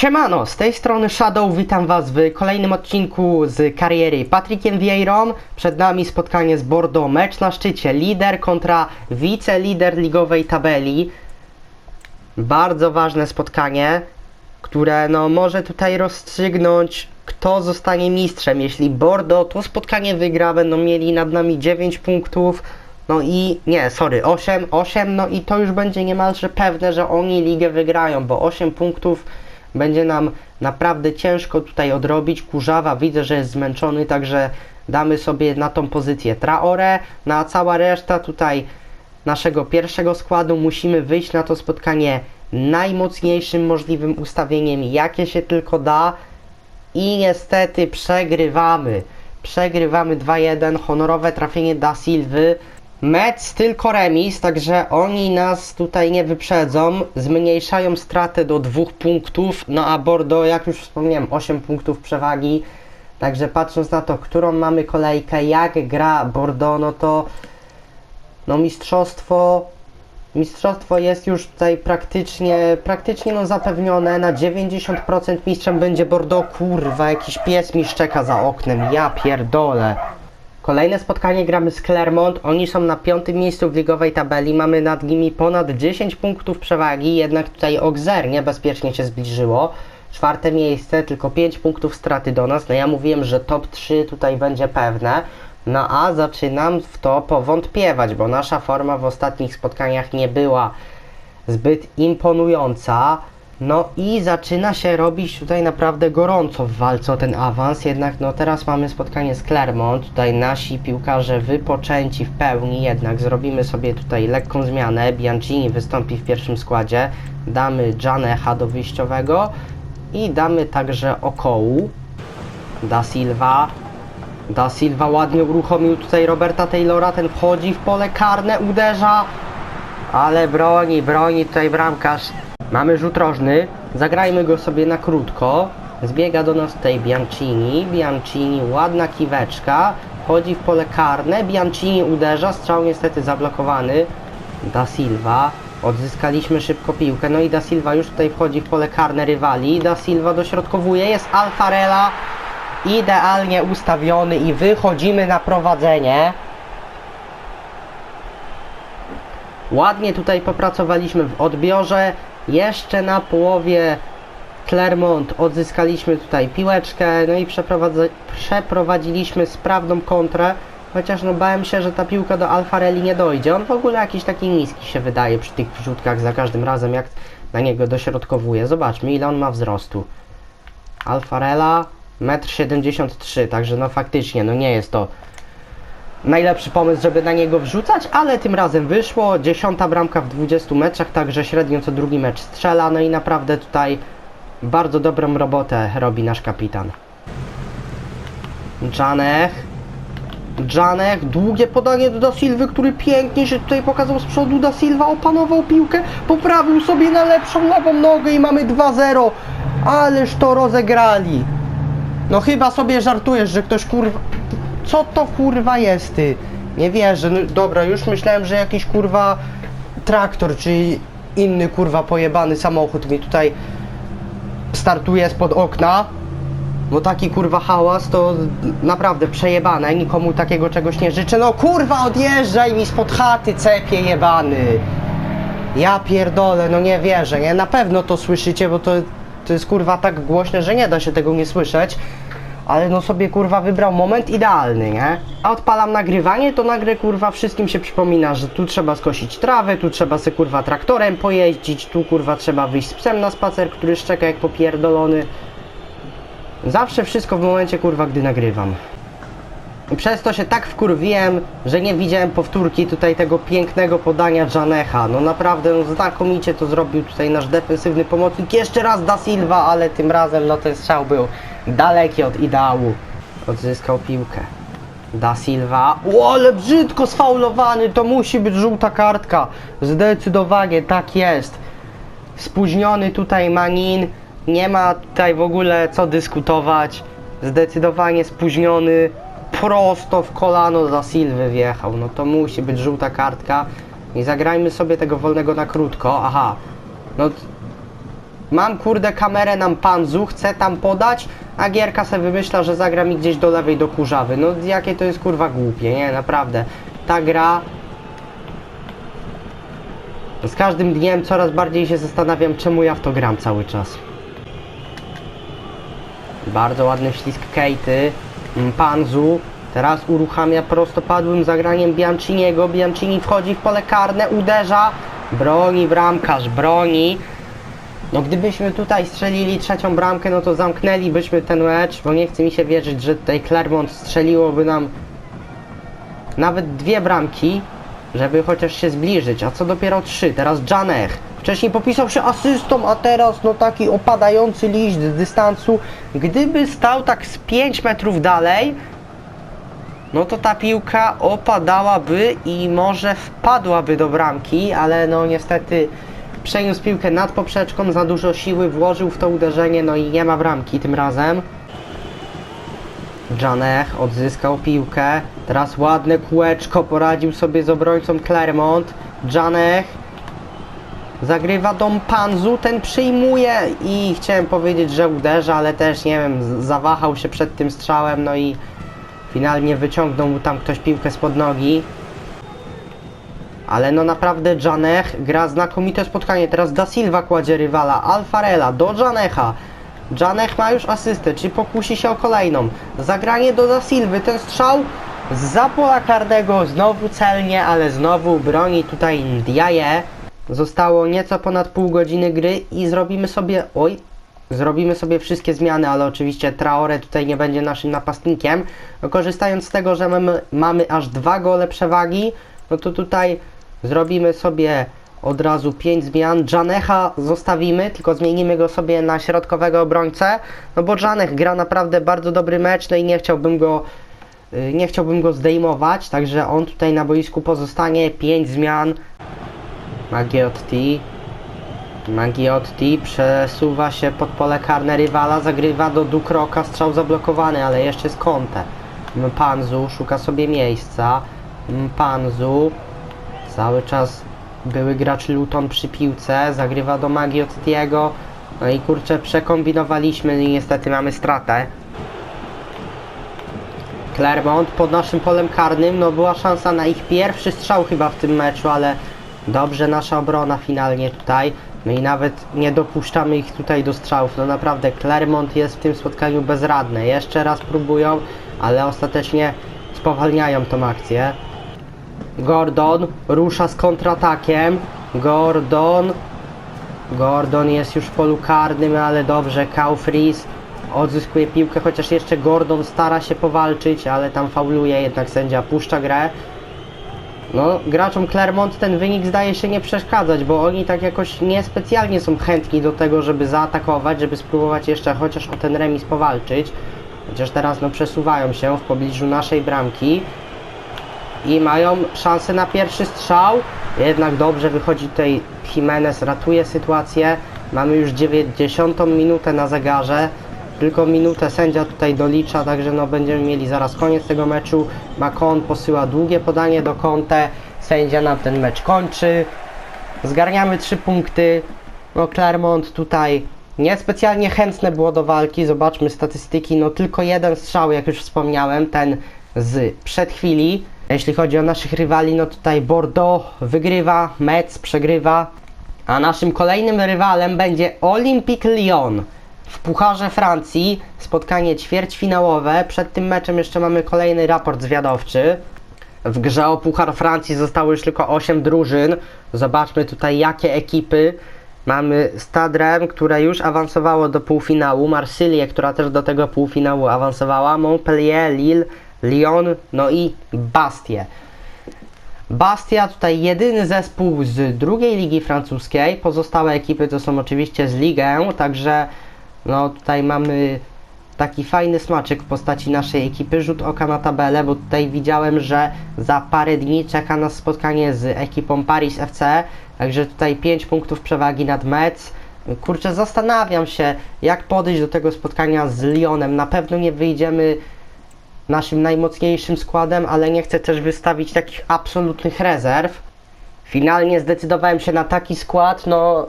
Siemano, z tej strony Shadow, witam was w kolejnym odcinku z kariery Patrickiem Vieirą. Przed nami spotkanie z Bordeaux, mecz na szczycie, lider kontra wicelider ligowej tabeli. Bardzo ważne spotkanie, które no może tutaj rozstrzygnąć kto zostanie mistrzem. Jeśli Bordeaux to spotkanie wygra, będą mieli nad nami 9 punktów. No i nie, sorry, 8, 8, no i to już będzie niemalże pewne, że oni ligę wygrają, bo 8 punktów będzie nam naprawdę ciężko tutaj odrobić. Kurzawa widzę, że jest zmęczony, także damy sobie na tą pozycję Traore, no a cała reszta tutaj naszego pierwszego składu musimy wyjść na to spotkanie najmocniejszym możliwym ustawieniem, jakie się tylko da i niestety przegrywamy. Przegrywamy 2-1, honorowe trafienie da Silwy. Mets tylko remis, także oni nas tutaj nie wyprzedzą. Zmniejszają stratę do dwóch punktów. No a Bordeaux, jak już wspomniałem, 8 punktów przewagi. Także patrząc na to, którą mamy kolejkę, jak gra Bordeaux, no to no mistrzostwo mistrzostwo jest już tutaj praktycznie praktycznie no zapewnione na 90% mistrzem będzie Bordeaux kurwa jakiś pies mi szczeka za oknem ja pierdolę Kolejne spotkanie gramy z Clermont. Oni są na piątym miejscu w ligowej tabeli. Mamy nad nimi ponad 10 punktów przewagi, jednak tutaj Auxerre niebezpiecznie się zbliżyło. Czwarte miejsce, tylko 5 punktów straty do nas. No ja mówiłem, że top 3 tutaj będzie pewne. No a zaczynam w to powątpiewać, bo nasza forma w ostatnich spotkaniach nie była zbyt imponująca. No i zaczyna się robić tutaj naprawdę gorąco w walce o ten awans, jednak no teraz mamy spotkanie z Clermont, tutaj nasi piłkarze wypoczęci w pełni, jednak zrobimy sobie tutaj lekką zmianę, Bianchini wystąpi w pierwszym składzie, damy Janecha do wyjściowego i damy także Okołu, Da Silva, Da Silva ładnie uruchomił tutaj Roberta Taylora, ten wchodzi w pole karne, uderza, ale broni, broni tutaj bramkarz. Mamy rzut rożny, zagrajmy go sobie na krótko. Zbiega do nas tutaj Bianchini, Bianchini, ładna kiweczka, wchodzi w pole karne, Bianchini uderza, strzał niestety zablokowany. Da Silva, odzyskaliśmy szybko piłkę, no i Da Silva już tutaj wchodzi w pole karne rywali, Da Silva dośrodkowuje, jest Alfarela, idealnie ustawiony i wychodzimy na prowadzenie. Ładnie tutaj popracowaliśmy w odbiorze. Jeszcze na połowie Clermont odzyskaliśmy tutaj piłeczkę, no i przeprowadziliśmy sprawną kontrę. Chociaż no bałem się, że ta piłka do Alfarelli nie dojdzie. On w ogóle jakiś taki niski się wydaje przy tych wrzutkach za każdym razem, jak na niego dośrodkowuje. Zobaczmy, ile on ma wzrostu. Alfarella 1,73 m, także no faktycznie, no nie jest to najlepszy pomysł, żeby na niego wrzucać, ale tym razem wyszło. Dziesiąta bramka w 20 meczach, także średnio co drugi mecz strzela. No i naprawdę tutaj bardzo dobrą robotę robi nasz kapitan. Janech. Janech, długie podanie do Da Silva, który pięknie się tutaj pokazał z przodu. Da Silva opanował piłkę, poprawił sobie na lepszą lewą nogę i mamy 2-0. Ależ to rozegrali. No chyba sobie żartujesz, że ktoś kurwa... Co to kurwa jest ty? Nie wierzę, no dobra, już myślałem, że jakiś kurwa traktor, czy inny kurwa pojebany samochód mi tutaj startuje spod okna. Bo taki kurwa hałas to naprawdę przejebane, nikomu takiego czegoś nie życzę. No kurwa odjeżdżaj mi spod chaty cepie jebany. Ja pierdolę, no nie wierzę, nie? Na pewno to słyszycie, bo to, to jest kurwa tak głośne, że nie da się tego nie słyszeć. Ale no sobie kurwa wybrał moment idealny, nie? A odpalam nagrywanie, to nagle kurwa wszystkim się przypomina, że tu trzeba skosić trawę, tu trzeba se kurwa traktorem pojeździć, tu kurwa trzeba wyjść z psem na spacer, który szczeka jak popierdolony. Zawsze wszystko w momencie kurwa, gdy nagrywam. Przez to się tak wkurwiłem, że nie widziałem powtórki tutaj tego pięknego podania Janecha. No naprawdę, no znakomicie to zrobił tutaj nasz defensywny pomocnik. Jeszcze raz Da Silva, ale tym razem no ten strzał był daleki od ideału. Odzyskał piłkę. Da Silva. O, ale brzydko sfaulowany, to musi być żółta kartka. Zdecydowanie tak jest. Spóźniony tutaj Manin. Nie ma tutaj w ogóle co dyskutować. Zdecydowanie spóźniony. Prosto w kolano za Silwy wjechał. No to musi być żółta kartka. I zagrajmy sobie tego wolnego na krótko. Aha. No mam kurde kamerę nam panzu, chcę tam podać, a Gierka sobie wymyśla, że zagra mi gdzieś do lewej do kurzawy. No jakie to jest kurwa głupie, nie? Naprawdę. Ta gra... Z każdym dniem coraz bardziej się zastanawiam, czemu ja w to gram cały czas. Bardzo ładny ślisk Kejty. Panzu. Teraz uruchamia prostopadłym zagraniem Bianchiniego. Bianchini wchodzi w pole karne, uderza. Broni bramkarz, broni. No gdybyśmy tutaj strzelili trzecią bramkę, no to zamknęlibyśmy ten mecz, bo nie chce mi się wierzyć, że tutaj Clermont strzeliłoby nam nawet dwie bramki, żeby chociaż się zbliżyć, a co dopiero trzy. Teraz Janech. Wcześniej popisał się asystą, a teraz no taki opadający liść z dystansu. Gdyby stał tak z 5 metrów dalej, no to ta piłka opadałaby i może wpadłaby do bramki, ale no niestety przeniósł piłkę nad poprzeczką, za dużo siły włożył w to uderzenie, no i nie ma bramki tym razem. Janech odzyskał piłkę, teraz ładne kółeczko, poradził sobie z obrońcą Clermont. Janech zagrywa dom Panzu, ten przyjmuje i chciałem powiedzieć, że uderza, ale też nie wiem, z- zawahał się przed tym strzałem, no i finalnie wyciągnął mu tam ktoś piłkę spod nogi. Ale no naprawdę Janech gra znakomite spotkanie. Teraz Da Silva kładzie rywala. Alfarela do Janecha. Janech ma już asystę. Czy pokusi się o kolejną? Zagranie do Da Silwy. Ten strzał za pola karnego. Znowu celnie, ale znowu broni tutaj Ndiaye. Zostało nieco ponad pół godziny gry i zrobimy sobie... Oj, Zrobimy sobie wszystkie zmiany, ale oczywiście Traore tutaj nie będzie naszym napastnikiem. Korzystając z tego, że mamy, mamy aż dwa gole przewagi, no to tutaj zrobimy sobie od razu 5 zmian. Janecha zostawimy, tylko zmienimy go sobie na środkowego obrońcę, no bo Janech gra naprawdę bardzo dobry mecz, no i nie chciałbym go y, nie chciałbym go zdejmować, także on tutaj na boisku pozostanie. 5 zmian. Magiotti. Magiotti przesuwa się pod pole karne rywala, zagrywa do Dukroka, strzał zablokowany, ale jeszcze jest Conte. Panzu szuka sobie miejsca. Panzu cały czas były gracz Luton przy piłce, zagrywa do Magiottiego. No i kurczę, przekombinowaliśmy i niestety mamy stratę. Clermont pod naszym polem karnym, no była szansa na ich pierwszy strzał chyba w tym meczu, ale dobrze nasza obrona finalnie tutaj. No i nawet nie dopuszczamy ich tutaj do strzałów. No naprawdę Clermont jest w tym spotkaniu bezradny. Jeszcze raz próbują, ale ostatecznie spowalniają tą akcję. Gordon rusza z kontratakiem. Gordon. Gordon jest już w polu karnym, ale dobrze. Kaufris odzyskuje piłkę, chociaż jeszcze Gordon stara się powalczyć, ale tam fauluje, jednak sędzia puszcza grę. No, graczom Clermont ten wynik zdaje się nie przeszkadzać, bo oni tak jakoś niespecjalnie są chętni do tego, żeby zaatakować, żeby spróbować jeszcze chociaż o ten remis powalczyć. Chociaż teraz no przesuwają się w pobliżu naszej bramki i mają szansę na pierwszy strzał. Jednak dobrze wychodzi tutaj Jimenez, ratuje sytuację. Mamy już 90 minutę na zegarze. Tylko minutę sędzia tutaj dolicza, także no będziemy mieli zaraz koniec tego meczu. Macon posyła długie podanie do Conte. Sędzia nam ten mecz kończy. Zgarniamy 3 punkty. No Clermont tutaj niespecjalnie chętne było do walki. Zobaczmy statystyki. No tylko jeden strzał, jak już wspomniałem, ten z przed chwili. Jeśli chodzi o naszych rywali, no tutaj Bordeaux wygrywa, Metz przegrywa, a naszym kolejnym rywalem będzie Olympique Lyon. W Pucharze Francji spotkanie ćwierćfinałowe. Przed tym meczem jeszcze mamy kolejny raport zwiadowczy. W grze o Puchar Francji zostało już tylko 8 drużyn. Zobaczmy tutaj jakie ekipy. Mamy Stadrem, które już awansowało do półfinału, Marsylię, która też do tego półfinału awansowała, Montpellier, Lille, Lyon, no i Bastia. Bastia tutaj jedyny zespół z drugiej ligi francuskiej. Pozostałe ekipy to są oczywiście z Ligę, także no tutaj mamy taki fajny smaczek w postaci naszej ekipy. Rzut oka na tabelę, bo tutaj widziałem, że za parę dni czeka nas spotkanie z ekipą Paris FC, także tutaj 5 punktów przewagi nad Metz. Kurczę, zastanawiam się, jak podejść do tego spotkania z Lyonem. Na pewno nie wyjdziemy naszym najmocniejszym składem, ale nie chcę też wystawić takich absolutnych rezerw. Finalnie zdecydowałem się na taki skład, no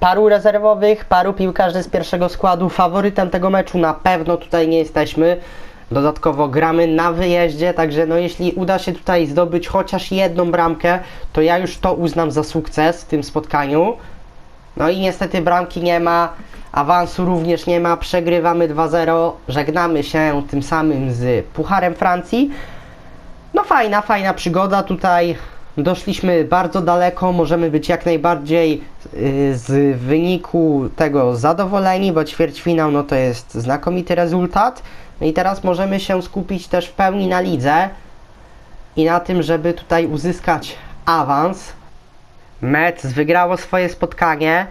paru rezerwowych, paru piłkarzy z pierwszego składu. Faworytem tego meczu na pewno tutaj nie jesteśmy. Dodatkowo gramy na wyjeździe, także no jeśli uda się tutaj zdobyć chociaż jedną bramkę, to ja już to uznam za sukces w tym spotkaniu. No i niestety bramki nie ma, awansu również nie ma, przegrywamy 2-0, żegnamy się tym samym z Pucharem Francji. No fajna, fajna przygoda tutaj. Doszliśmy bardzo daleko, możemy być jak najbardziej y, z wyniku tego zadowoleni, bo ćwierćfinał no to jest znakomity rezultat. No i teraz możemy się skupić też w pełni na lidze i na tym, żeby tutaj uzyskać awans. Metz wygrało swoje spotkanie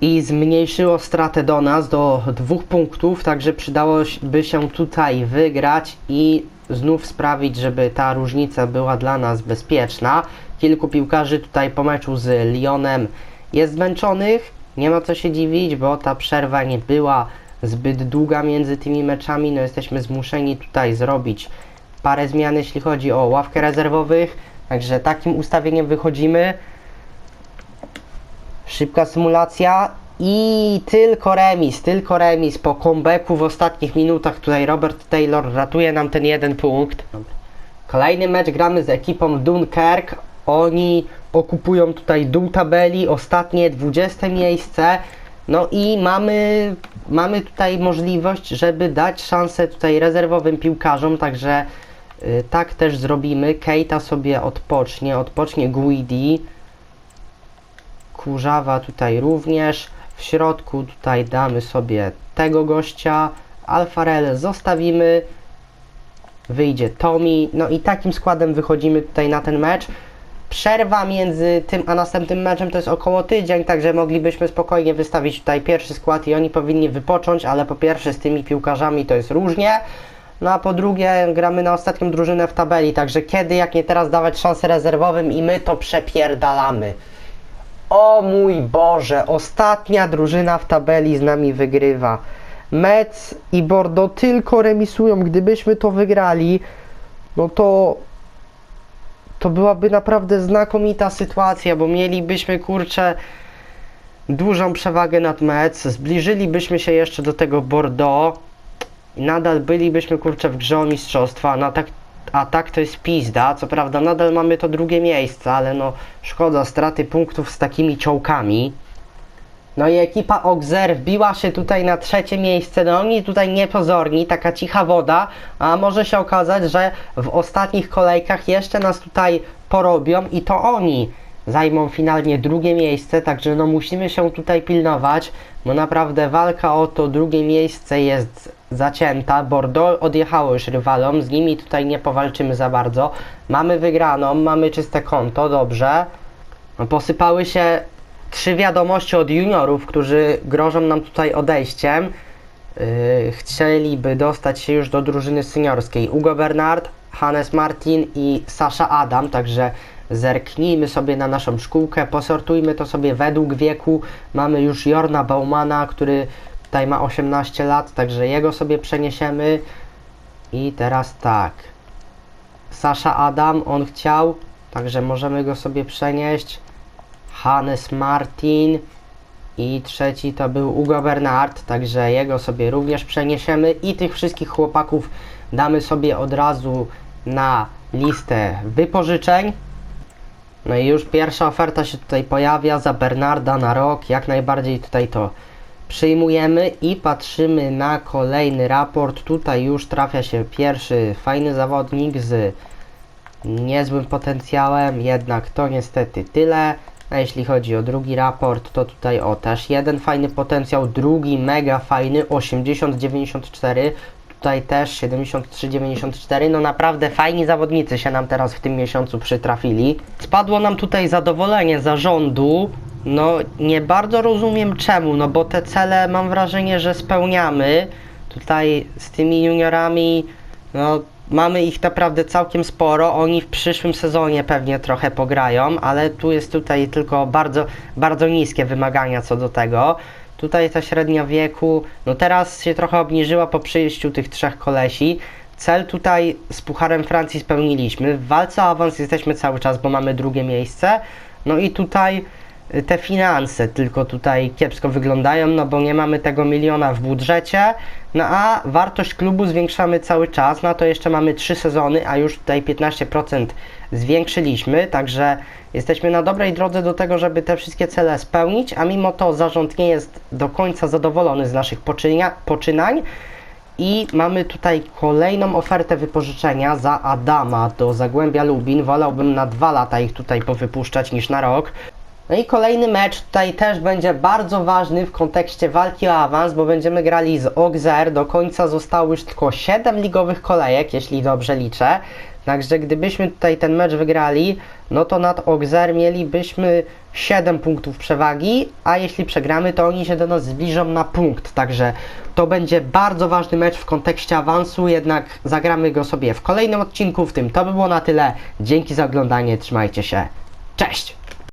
i zmniejszyło stratę do nas do dwóch punktów, także przydałoby się tutaj wygrać i znów sprawić, żeby ta różnica była dla nas bezpieczna. Kilku piłkarzy tutaj po meczu z Lyonem jest zmęczonych, nie ma co się dziwić, bo ta przerwa nie była zbyt długa między tymi meczami, no jesteśmy zmuszeni tutaj zrobić parę zmian, jeśli chodzi o ławkę rezerwowych, także takim ustawieniem wychodzimy. Szybka symulacja i tylko remis, tylko remis po comebacku w ostatnich minutach. Tutaj Robert Taylor ratuje nam ten jeden punkt. Kolejny mecz gramy z ekipą Dunkirk. Oni okupują tutaj dół tabeli, ostatnie 20 miejsce. No i mamy, mamy tutaj możliwość, żeby dać szansę tutaj rezerwowym piłkarzom, także y, tak też zrobimy. Keita sobie odpocznie, odpocznie Guidi. Kurzawa tutaj również. W środku tutaj damy sobie tego gościa. Alfarel zostawimy. Wyjdzie Tommy. No i takim składem wychodzimy tutaj na ten mecz. Przerwa między tym a następnym meczem to jest około tydzień, także moglibyśmy spokojnie wystawić tutaj pierwszy skład i oni powinni wypocząć, ale po pierwsze z tymi piłkarzami to jest różnie. No a po drugie gramy na ostatnią drużynę w tabeli, także kiedy jak nie teraz dawać szansę rezerwowym i my to przepierdalamy. O mój Boże, ostatnia drużyna w tabeli z nami wygrywa. Metz i Bordeaux tylko remisują. Gdybyśmy to wygrali, no to to byłaby naprawdę znakomita sytuacja, bo mielibyśmy kurczę dużą przewagę nad Metz, zbliżylibyśmy się jeszcze do tego Bordeaux i nadal bylibyśmy kurczę w grze o mistrzostwa, no, tak, a tak to jest pizda, co prawda nadal mamy to drugie miejsce, ale no szkoda straty punktów z takimi czołkami. No i ekipa Auxerre wbiła się tutaj na trzecie miejsce. No oni tutaj niepozorni, taka cicha woda, a może się okazać, że w ostatnich kolejkach jeszcze nas tutaj porobią i to oni zajmą finalnie drugie miejsce, także no musimy się tutaj pilnować, bo naprawdę walka o to drugie miejsce jest zacięta. Bordeaux odjechało już rywalom, z nimi tutaj nie powalczymy za bardzo. Mamy wygraną, mamy czyste konto, dobrze. No, posypały się trzy wiadomości od juniorów, którzy grożą nam tutaj odejściem. Yy, chcieliby dostać się już do drużyny seniorskiej. Ugo Bernard, Hannes Martin i Sasha Adam, także zerknijmy sobie na naszą szkółkę, posortujmy to sobie według wieku. Mamy już Jorna Baumana, który tutaj ma 18 lat, także jego sobie przeniesiemy. I teraz tak. Sasha Adam, on chciał, także możemy go sobie przenieść. Hannes Martin i trzeci to był Ugo Bernard, także jego sobie również przeniesiemy i tych wszystkich chłopaków damy sobie od razu na listę wypożyczeń. No i już pierwsza oferta się tutaj pojawia za Bernarda na rok, jak najbardziej tutaj to przyjmujemy i patrzymy na kolejny raport. Tutaj już trafia się pierwszy fajny zawodnik z niezłym potencjałem, jednak to niestety tyle. A jeśli chodzi o drugi raport, to tutaj o też jeden fajny potencjał, drugi mega fajny 80-94, tutaj też 73-94, no naprawdę fajni zawodnicy się nam teraz w tym miesiącu przytrafili. Spadło nam tutaj zadowolenie zarządu, no nie bardzo rozumiem czemu, no bo te cele mam wrażenie, że spełniamy. Tutaj z tymi juniorami, no mamy ich naprawdę całkiem sporo. Oni w przyszłym sezonie pewnie trochę pograją, ale tu jest tutaj tylko bardzo, bardzo niskie wymagania co do tego. Tutaj ta średnia wieku, no teraz się trochę obniżyła po przyjściu tych trzech kolesi. Cel tutaj z Pucharem Francji spełniliśmy. W walce o awans jesteśmy cały czas, bo mamy drugie miejsce. No i tutaj te finanse tylko tutaj kiepsko wyglądają, no bo nie mamy tego miliona w budżecie, no a wartość klubu zwiększamy cały czas, no to jeszcze mamy 3 sezony, a już tutaj 15% zwiększyliśmy, także jesteśmy na dobrej drodze do tego, żeby te wszystkie cele spełnić, a mimo to zarząd nie jest do końca zadowolony z naszych poczynia, poczynań, i mamy tutaj kolejną ofertę wypożyczenia za Adama do Zagłębia Lubin. Wolałbym na dwa lata ich tutaj powypuszczać niż na rok. No i kolejny mecz tutaj też będzie bardzo ważny w kontekście walki o awans, bo będziemy grali z Auxerre. Do końca zostało już tylko 7 ligowych kolejek, jeśli dobrze liczę. Także gdybyśmy tutaj ten mecz wygrali, no to nad Auxerre mielibyśmy 7 punktów przewagi, a jeśli przegramy, to oni się do nas zbliżą na punkt. Także to będzie bardzo ważny mecz w kontekście awansu, jednak zagramy go sobie w kolejnym odcinku. W tym to by było na tyle. Dzięki za oglądanie, trzymajcie się. Cześć!